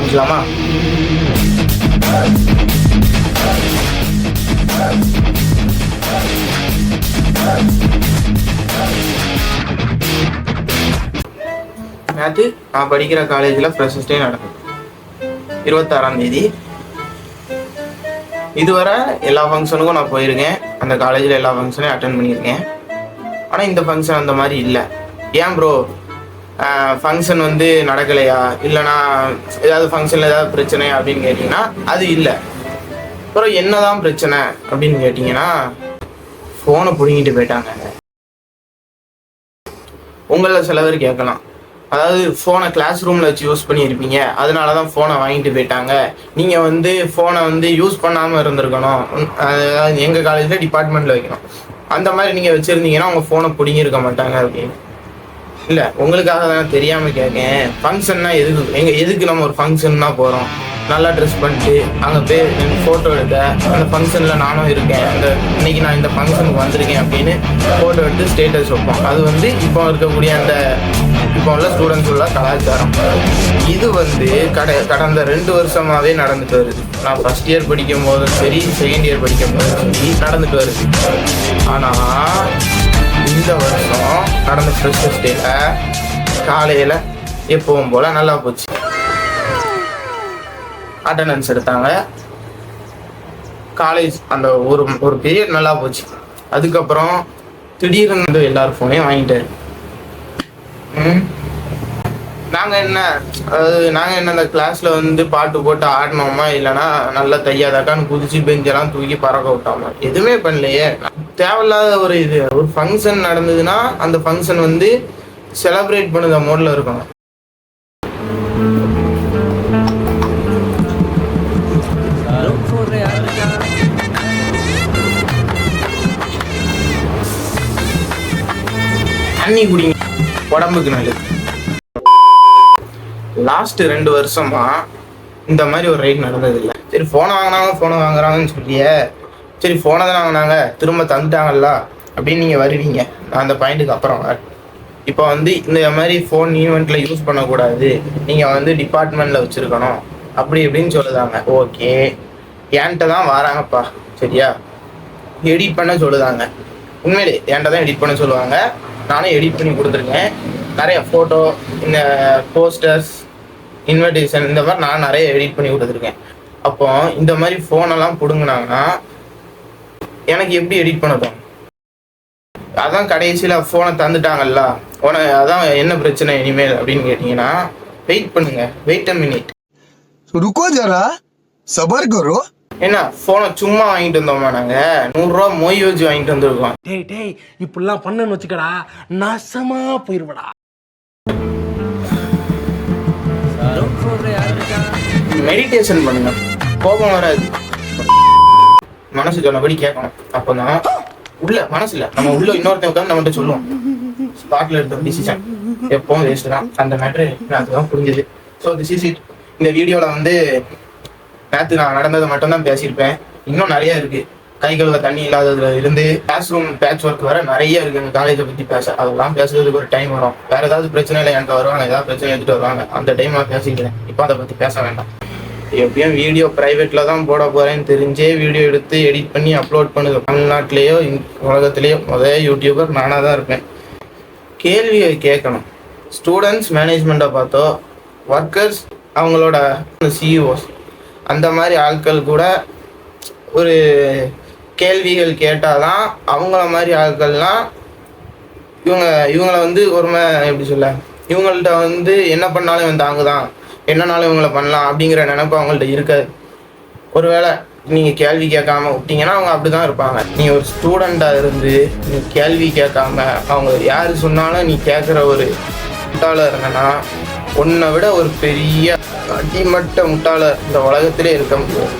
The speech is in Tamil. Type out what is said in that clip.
ஆரம்பிக்கலாமா நேற்று நான் படிக்கிற காலேஜில் ஃப்ரெஷர்ஸ் டே நடக்கும் இருபத்தாறாம் தேதி. இதுவரை எல்லா ஃபங்க்ஷனுக்கும் நான் போயிருக்கேன். அந்த காலேஜில் எல்லா ஃபங்க்ஷனையும் அட்டன் பண்ணியிருக்கேன். ஆனால் இந்த ஃபங்க்ஷன் அந்த மாதிரி இல்லை. ஏன் ப்ரோ ஃபங்க்ஷன் வந்து நடக்கலையா? இல்லைனா ஏதாவது ஃபங்க்ஷனில் ஏதாவது பிரச்சனை அப்படின்னு கேட்டிங்கன்னா அது இல்லை. அப்புறம் என்னதான் பிரச்சனை அப்படின்னு கேட்டிங்கன்னா ஃபோனை பிடுங்கிட்டு போயிட்டாங்க. உங்களில் சில பேர் கேட்கலாம். அதாவது ஃபோனை கிளாஸ் ரூமில் வச்சு யூஸ் பண்ணியிருப்பீங்க. அதனால தான் ஃபோனை வாங்கிட்டு போயிட்டாங்க. நீங்கள் வந்து ஃபோனை வந்து யூஸ் பண்ணாமல் இருந்திருக்கணும். எங்கள் காலேஜில் டிபார்ட்மெண்ட்டில் வைக்கணும். அந்த மாதிரி நீங்கள் வச்சுருந்தீங்கன்னா உங்கள் ஃபோனை பிடிங்கிருக்க மாட்டாங்க அப்படின்னு. இல்லை உங்களுக்காக தான் தெரியாமல் கேட்கேன் ஃபங்க்ஷன்னா எதுக்கு? எங்க எதுக்கு நம்ம ஒரு ஃபங்க்ஷன்னா போகிறோம் நல்லா ட்ரெஸ் பண்ணிட்டு அங்கே போய் ஃபோட்டோ எடுத்த அந்த ஃபங்க்ஷனில் நானும் இருக்கேன். அந்த இன்னைக்கு நான் இந்த ஃபங்க்ஷனுக்கு வந்திருக்கேன் அப்படின்னு ஃபோட்டோ எடுத்து ஸ்டேட்டஸ் வைப்போம். அது வந்து இப்போ இருக்கக்கூடிய அந்த இப்போ உள்ள ஸ்டூடெண்ட்ஸ் உள்ள கலாச்சாரம். இது வந்து கட கடந்த ரெண்டு வருஷமாகவே நடந்துட்டு வருது. நான் ஃபர்ஸ்ட் இயர் படிக்கும் போதும் சரி செகண்ட் இயர் படிக்கும் போதும் சரி நடந்துட்டு வருது. ஆனால் இந்த வருஷம் நடந்த ஃப்ரெஷர்ஸ் டேல காலையில் எப்பவும் போல் நல்லா போச்சு. அட்டண்டன்ஸ் எடுத்தாங்க. காலேஜ் அந்த ஒரு ஒரு பீரியட் நல்லா போச்சு. அதுக்கப்புறம் திடீர்னு வந்து எல்லார் ஃபோனையும் வாங்கிட்டாரு. ம். நாங்க என்ன அதாவது நாங்க என்ன அந்த கிளாஸ்ல வந்து பாட்டு போட்டு ஆடினோமா இல்லைன்னா நல்லா தையாதாக்கான்னு குதிச்சு பெஞ்செல்லாம் தூக்கி பறக்க விட்டோமா? எதுவுமே பண்ணலையே. தேவையில்லாத ஒரு இது ஒரு ஃபங்க்ஷன் நடந்ததுன்னா அந்த ஃபங்க்ஷன் வந்து செலப்ரேட் பண்ணுற மோடில் இருக்கணும். தண்ணி குடிங்க. உடம்புக்கு நல்லது. லாஸ்ட் ரெண்டு வருஷமா இந்த மாதிரி ஒரு ரைட் நடந்ததில்லை. சரி ஃபோனை வாங்கினாங்க ஃபோனை வாங்குறாங்கன்னு சொல்லியே. சரி ஃபோனை தான் வாங்கினாங்க திரும்ப தந்துட்டாங்கல்ல அப்படின்னு நீங்கள் வருவீங்க. நான் அந்த பாயிண்ட்டுக்கு அப்புறம் வரேன். இப்போ வந்து இந்த மாதிரி ஃபோன் ஈவெண்ட்டில் யூஸ் பண்ணக்கூடாது. நீங்கள் வந்து டிபார்ட்மெண்ட்டில் வச்சுருக்கணும். அப்படி இப்படின்னு சொல்லுதாங்க. ஓகே என்கிட்ட தான் வராங்கப்பா. சரியா? எடிட் பண்ண சொல்லுதாங்க. உண்மையிலே என்கிட்ட தான் எடிட் பண்ண சொல்லுவாங்க. நானும் எடிட் பண்ணி கொடுத்துருக்கேன். நிறைய ஃபோட்டோ இந்த போஸ்டர்ஸ் இன்விடேஷன் இந்த மாதிரி நான் நிறைய எடிட் பண்ணி கொடுத்துருக்கேன். அப்போ இந்த மாதிரி ஃபோனெல்லாம் பிடுங்கினாங்கன்னா எனக்கு எப்படி எடிட் பண்ணதும் அதான் கடைசியில் ஃபோனை தந்துட்டாங்கல்ல. உனக்கு அதான் என்ன பிரச்சனை இனிமேல் அப்படின்னு கேட்டிங்கன்னா வெயிட் பண்ணுங்க. வெயிட் அ மினிட் ருக்கோ ஜரா? சபர் கரோ என்ன போனை சும்மா வாங்கிட்டு வந்தோமா நாங்க? நூறுரூவா மொய் வச்சு வாங்கிட்டு வந்திருக்கோம். டேய் டேய் இப்படிலாம் பண்ணன்னு வச்சுக்கடா நாசமா போயிருவடா. மெடிடேஷன் பண்ணுங்க. கோபம் வராது. மனசு சொன்னபடி கேட்கணும். அப்பதான் உள்ள மனசு இல்ல நம்ம உள்ள இன்னொருத்தன் உட்காந்து நம்மகிட்ட சொல்லுவோம். ஸ்பாட்ல எடுத்த டிசிஷன் எப்பவும் வேஸ்ட் தான். அந்த மேட்ரு அதுதான் புரிஞ்சுது. ஸோ திஸ் இஸ் இட் இந்த வீடியோல வந்து நேற்று நான் நடந்ததை மட்டும் தான் பேசியிருப்பேன். இன்னும் நிறைய இருக்கு. கை கழுவ தண்ணி இல்லாததுல இருந்து கிளாஸ் ரூம் பேட்ச் ஒர்க் வர நிறைய இருக்கு. எங்க காலேஜை பத்தி பேச. அதெல்லாம் பேசுறதுக்கு ஒரு டைம் வரும். வேற ஏதாவது பிரச்சனை இல்லை என்கிட்ட வருவாங்க ஏதாவது பிரச்சனை எடுத்துட்டு வருவாங்க. அந்த டைம் நான் பேசிக்கிறேன். இப்போ அதை பத்தி பேச வேண்டாம். எப்படியும் வீடியோ ப்ரைவேட்டில் தான் போட போகிறேன்னு தெரிஞ்சே வீடியோ எடுத்து எடிட் பண்ணி அப்லோட் பண்ணுது. தமிழ்நாட்டிலேயோ உலகத்திலேயோ முதல் யூடியூபர் நானாக தான் இருப்பேன். கேள்வியை கேட்கணும். ஸ்டூடெண்ட்ஸ் மேனேஜ்மெண்ட்டை பார்த்தோ ஒர்க்கர்ஸ் அவங்களோட சிஇஓஸ் அந்த மாதிரி ஆட்கள் கூட ஒரு கேள்விகள் கேட்டால் தான் அவங்கள மாதிரி ஆட்கள்லாம் இவங்க இவங்கள வந்து ஒரு எப்படி சொல்ல இவங்கள்ட்ட வந்து என்ன பண்ணாலும் இவன் தாங்குதான். என்னனாலும் இவங்களை பண்ணலாம் அப்படிங்கிற நினைப்பு அவங்கள்ட்ட இருக்காது. ஒருவேளை நீங்கள் கேள்வி கேட்காம விட்டீங்கன்னா அவங்க அப்படி தான் இருப்பாங்க. நீ ஒரு ஸ்டூடெண்ட்டாக இருந்து நீ கேள்வி கேட்காம அவங்க யார் சொன்னாலும் நீ கேட்குற ஒரு முட்டாளர் இருந்தனா உன்னை விட ஒரு பெரிய அடிமட்ட முட்டாளர் இந்த உலகத்திலே இருக்க முடியும்